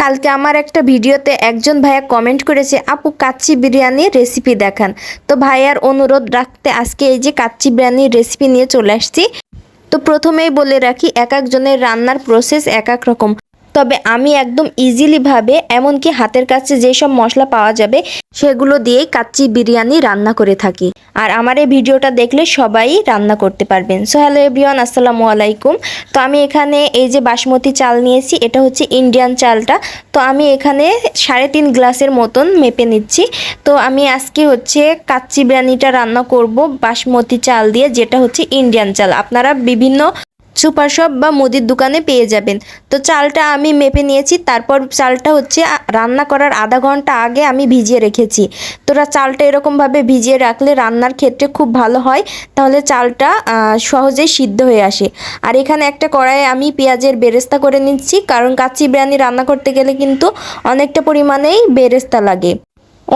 কালকে আমার একটা ভিডিওতে একজন ভাইয়া কমেন্ট করেছে, আপু, কাচ্চি বিরিয়ানির রেসিপি দেখান। তো ভাইয়ার অনুরোধ রাখতে আজকে এই যে কাচ্চি বিরিয়ানির রেসিপি নিয়ে চলে আসছি। তো প্রথমেই বলে রাখি, এক একজনের রান্নার প্রসেস এক এক রকম। তবে আমি একদম ইজিলিভাবে এমনকি হাতের কাছে যেসব মশলা পাওয়া যাবে, সেগুলো দিয়েই কাচ্চি বিরিয়ানি রান্না করে থাকি। আর আমার এই ভিডিওটা দেখলে সবাই রান্না করতে পারবেন। সো হ্যালো এভরিওয়ান আসসালামু আলাইকুম। তো আমি এখানে এই যে বাসমতি চাল নিয়েছি, এটা হচ্ছে ইন্ডিয়ান চালটা। তো আমি এখানে সাড়ে তিন গ্লাসের মতন মেপে নিচ্ছি। তো আমি আজকে হচ্ছে কাচ্চি বিরিয়ানিটা রান্না করব বাসমতি চাল দিয়ে, যেটা হচ্ছে ইন্ডিয়ান চাল। আপনারা বিভিন্ন সুপার শপ বা মুদির দোকানে পেয়ে যাবেন। তো চালটা আমি মেপে নিয়েছি, তারপর চালটা হচ্ছে রান্না করার আধা ঘণ্টা আগে আমি ভিজিয়ে রেখেছি। তোরা চালটা এরকমভাবে ভিজিয়ে রাখলে রান্নার ক্ষেত্রে খুব ভালো হয়, তাহলে চালটা সহজেই সিদ্ধ হয়ে আসে। আর এখানে একটা কড়াইয়ে আমি পেঁয়াজের বেরেস্তা করে নিচ্ছি, কারণ কাচ্চি বিরিয়ানি রান্না করতে গেলে কিন্তু অনেকটা পরিমাণেই বেরেস্তা লাগে।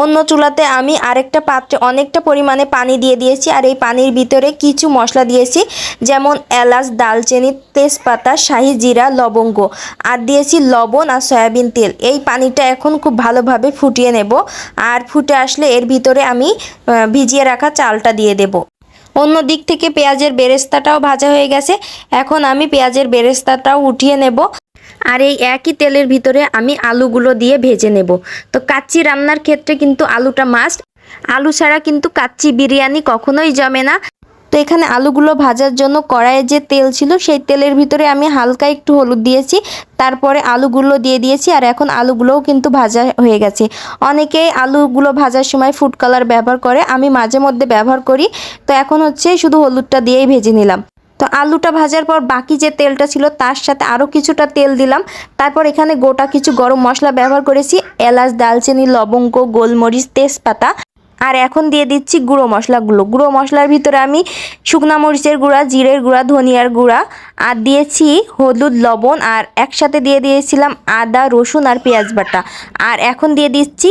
অন্য চুলাতে আমি আরেকটা পাত্রে অনেকটা পরিমাণে পানি দিয়ে দিয়েছি আর এই পানির ভিতরে কিছু মশলা দিয়েছি, যেমন এলাচ, দালচিনি, তেজপাতা, শাহি জিরা, লবঙ্গ। আর দিয়েছি লবণ আর সয়াবিন তেল। এই পানিটা এখন খুব ভালোভাবে ফুটিয়ে নেব আর ফুটে আসলে এর ভিতরে আমি ভিজিয়ে রাখা চালটা দিয়ে দেব। অন্য দিক থেকে পেঁয়াজের বেরেস্তাটাও ভাজা হয়ে গেছে। এখন আমি পেঁয়াজের বেরেস্তাটাও উঠিয়ে নেব। আর এই একই তেলের ভিতরে আমি আলুগুলো দিয়ে ভেজে নেব। তো কাচ্চি রান্নার ক্ষেত্রে কিন্তু আলুটা মাস্ট আলু ছাড়া কিন্তু কাচ্চি বিরিয়ানি কখনোই জমে না। তো এখানে আলুগুলো ভাজার জন্য কড়াইয়ে যে তেল ছিল, সেই তেলের ভিতরে আমি হালকা একটু হলুদ দিয়েছি। তারপরে আলুগুলো দিয়ে দিয়েছি আর এখন আলুগুলোও কিন্তু ভাজা হয়ে গেছে। অনেকেই আলুগুলো ভাজার সময় ফুড কালার ব্যবহার করে, আমি মাঝে মধ্যে ব্যবহার করি। তো এখন হচ্ছে শুধু হলুদটা দিয়েই ভেজে নিলাম। তো আলুটা ভাজার পর বাকি যে তেলটা ছিল তার সাথে আরও কিছুটা তেল দিলাম। তারপর এখানে গোটা কিছু গরম মশলা ব্যবহার করেছি, এলাচ, দালচিনি, লবঙ্গ, গোলমরিচ, তেজপাতা। আর এখন দিয়ে দিচ্ছি গুঁড়ো মশলাগুলো। গুঁড়ো মশলার ভিতরে আমি শুকনা মরিচের গুঁড়া, জিরের গুঁড়া, ধনিয়ার গুঁড়া আর দিয়েছি হলুদ, লবণ আর একসাথে দিয়ে দিয়েছিলাম আদা, রসুন আর পেঁয়াজ বাটা। আর এখন দিয়ে দিচ্ছি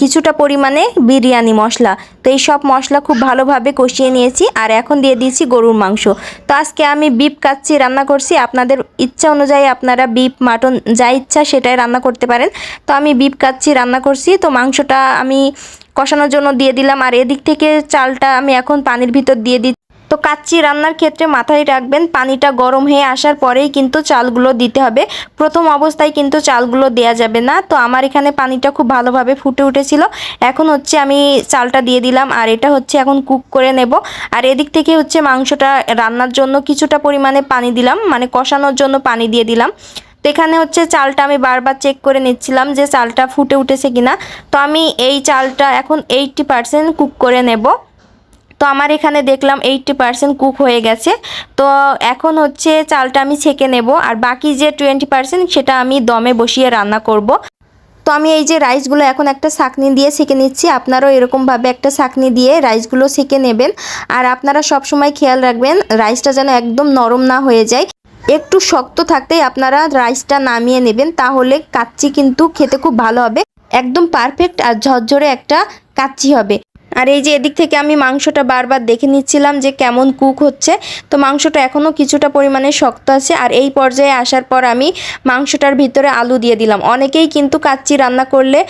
কিছুটা পরিমাণে বিরিয়ানি মশলা। তো এই সব মশলা খুব ভালোভাবে কষিয়ে নিয়েছি আর এখন দিয়ে দিয়েছি গরুর মাংস। তো আজকে আমি বিপ কাচ্ছি, রান্না করছি। আপনাদের ইচ্ছা অনুযায়ী আপনারা বিপ মাটন যা ইচ্ছা সেটাই রান্না করতে পারেন। তো আমি বিপ কাচ্ছি, রান্না করছি। তো মাংসটা আমি কষানোর জন্য দিয়ে দিলাম। আর এদিক থেকে চালটা আমি এখন পানির ভিতর দিয়ে দিচ্ছি। তো কাচ্চি রান্নার ক্ষেত্রে মাথায় রাখবেন, পানিটা গরম হয়ে আসার পরেই কিন্তু চালগুলো দিতে হবে। প্রথম অবস্থায় কিন্তু চালগুলো দেয়া যাবে না। তো আমার এখানে পানিটা খুব ভালোভাবে ফুটে উঠেছিল। এখন হচ্ছে আমি চালটা দিয়ে দিলাম আর এটা হচ্ছে এখন কুক করে নেব। আর এদিক থেকে হচ্ছে মাংসটা রান্নার জন্য কিছুটা পরিমাণে পানি দিলাম মানে কষানোর জন্য পানি দিয়ে দিলাম। তো এখানে হচ্ছে চালটা আমি বারবার চেক করে নিচ্ছিলাম যে চালটা ফুটে উঠেছে কিনা। তো আমি এই চালটা এখন এইটটি পারসেন্ট কুক করে নেব। তো আমার এখানে দেখলাম এইটটি পারসেন্ট কুক হয়ে গেছে। তো এখন হচ্ছে চালটা আমি ছেঁকে নেব আর বাকি যে টোয়েন্টি পারসেন্ট সেটা আমি দমে বসিয়ে রান্না করব। তো আমি এই যে রাইসগুলো এখন একটা ছাঁকনি দিয়ে সেঁকে নিচ্ছি। আপনারাও এরকমভাবে একটা ছাঁকনি দিয়ে রাইসগুলো সেঁকে নেবেন। আর আপনারা সব সময় খেয়াল রাখবেন রাইসটা যেন একদম নরম না হয়ে যায়। একটু শক্ত থাকতেই আপনারা রাইসটা নামিয়ে নেবেন, তাহলে কাচ্চি কিন্তু খেতে খুব ভালো হবে। একদম পারফেক্ট আর ঝরঝরে একটা কাচ্চি হবে। আর এই যে এদিক থেকে আমি মাংসটা বারবার দেখে নিচ্ছিলাম যে কেমন কুক হচ্ছে, তো মাংসটা এখনও কিছুটা পরিমাণে শক্ত আছে আর এই পর্যায়ে আসার পর আমি মাংসটার ভিতরে আলু দিয়ে দিলাম। অনেকেই কিন্তু কাচ্চি রান্না করলে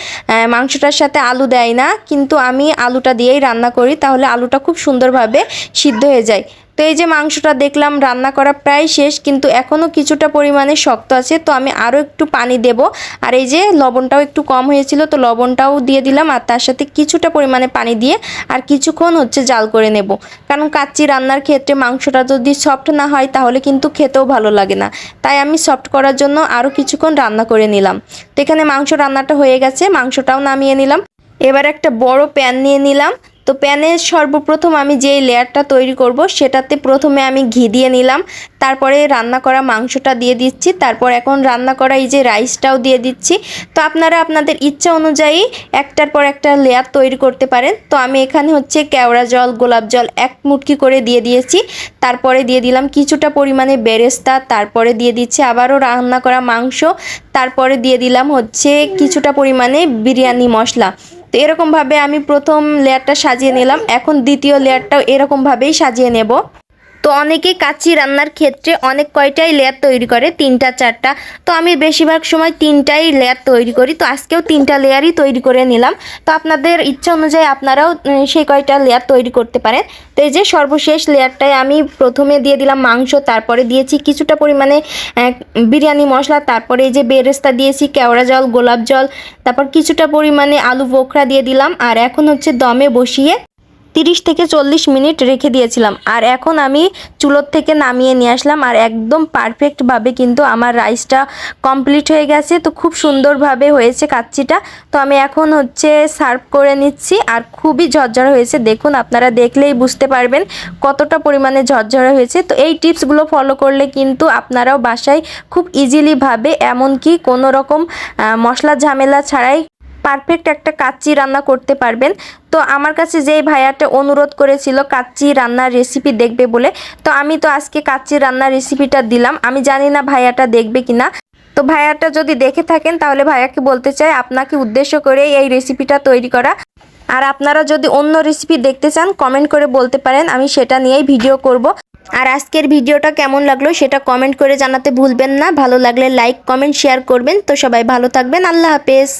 মাংসটার সাথে আলু দেয় না, কিন্তু আমি আলুটা দিয়েই রান্না করি, তাহলে আলুটা খুব সুন্দরভাবে সিদ্ধ হয়ে যায়। তো এই যে মাংসটা দেখলাম, রান্না করা প্রায় শেষ, কিন্তু এখনও কিছুটা পরিমাণে শক্ত আছে। তো আমি আরও একটু পানি দেব। আর এই যে লবণটাও একটু কম হয়েছিল, তো লবণটাও দিয়ে দিলাম। আর তার সাথে কিছুটা পরিমাণে পানি দিয়ে আর কিছুক্ষণ হচ্ছে জাল করে নেব। কারণ কাচ্চি রান্নার ক্ষেত্রে মাংসটা যদি সফট না হয়, তাহলে কিন্তু খেতেও ভালো লাগে না। তাই আমি সফট করার জন্য আরও কিছুক্ষণ রান্না করে নিলাম। তো এখানে মাংস রান্নাটা হয়ে গেছে, মাংসটাও নামিয়ে নিলাম। এবার একটা বড় প্যান নিয়ে নিলাম। তো প্যানে সর্বপ্রথম আমি যেই লেয়ারটা তৈরি করব, সেটাতে প্রথমে আমি ঘি দিয়ে নিলাম, তারপরে রান্না করা মাংসটা দিয়ে দিচ্ছি, তারপর এখন রান্না করা এই যে রাইসটাও দিয়ে দিচ্ছি। তো আপনারা আপনাদের ইচ্ছা অনুযায়ী একটার পর একটা লেয়ার তৈরি করতে পারেন। তো আমি এখানে হচ্ছে কেওড়া জল, গোলাপ জল এক মুটকি করে দিয়ে দিয়েছি, তারপরে দিয়ে দিলাম কিছুটা পরিমাণে বেরেস্তা, তারপরে দিয়ে দিচ্ছি আবারও রান্না করা মাংস, তারপরে দিয়ে দিলাম হচ্ছে কিছুটা পরিমাণে বিরিয়ানি মশলা। তো এরকমভাবে আমি প্রথম লেয়ারটা সাজিয়ে নিলাম। এখন দ্বিতীয় লেয়ারটাও এরকমভাবেই সাজিয়ে নেব। তো অনেকেই কাচ্চি রান্নার ক্ষেত্রে অনেক কয়টাই লেয়ার তৈরি করে? তিনটা, চারটা। তো আমি বেশিরভাগ সময় তিনটাই লেয়ার তৈরি করি। তো আজকেও তিনটা লেয়ারই তৈরি করে নিলাম। তো আপনাদের ইচ্ছা অনুযায়ী আপনারাও সেই কয়টা লেয়ার তৈরি করতে পারেন। তো এই যে সর্বশেষ লেয়ারটায় আমি প্রথমে দিয়ে দিলাম মাংস, তারপরে দিয়েছি কিছুটা পরিমাণে বিরিয়ানি মশলা, তারপরে এই যে বেরেস্তা দিয়েছি, কেওড়া জল, গোলাপ জল, তারপর কিছুটা পরিমাণে আলু বোখরা দিয়ে দিলাম। আর এখন হচ্ছে দমে বসিয়ে তিরিশ থেকে চল্লিশ মিনিট রেখে দিয়েছিলাম। আর এখন আমি চুলোর থেকে নামিয়ে নিয়ে আসলাম আর একদম পারফেক্টভাবে কিন্তু আমার রাইসটা কমপ্লিট হয়ে গেছে। তো খুব সুন্দরভাবে হয়েছে কাচ্চিটা। তো আমি এখন হচ্ছে সার্ভ করে নিচ্ছি আর খুবই ঝরঝরা হয়েছে। দেখুন, আপনারা দেখলেই বুঝতে পারবেন কতটা পরিমাণে ঝরঝরা হয়েছে। তো এই টিপসগুলো ফলো করলে কিন্তু আপনারাও বাসায় খুব ইজিলিভাবে এমনকি কোনো রকম মশলা ঝামেলা ছাড়াই পারফেক্ট একটা কাচ্চি রান্না করতে পারবেন। তো আমার কাছে যেই ভাইয়াটা অনুরোধ করেছিল কাচ্চি রান্নার রেসিপি দেখবে বলে, তো আমি তো আজকে কাচ্চি রান্নার রেসিপিটা দিলাম। আমি জানি না ভাইয়াটা দেখবে কিনা। তো ভাইয়াটা যদি দেখে থাকেন, তাহলে ভাইয়াকে বলতে চাই আপনাকে উদ্দেশ্য করে এই রেসিপিটা তৈরি করা। আর আপনারা যদি অন্য রেসিপি দেখতে চান কমেন্ট করে বলতে পারেন, আমি সেটা নিয়েই ভিডিও করব। আর আজকের ভিডিওটা কেমন লাগল, সেটা কমেন্ট করে জানাতে ভুলবেন না। ভালো লাগলে লাইক কমেন্ট শেয়ার করবেন। তো সবাই ভালো থাকবেন। আল্লাহ হাফেজ।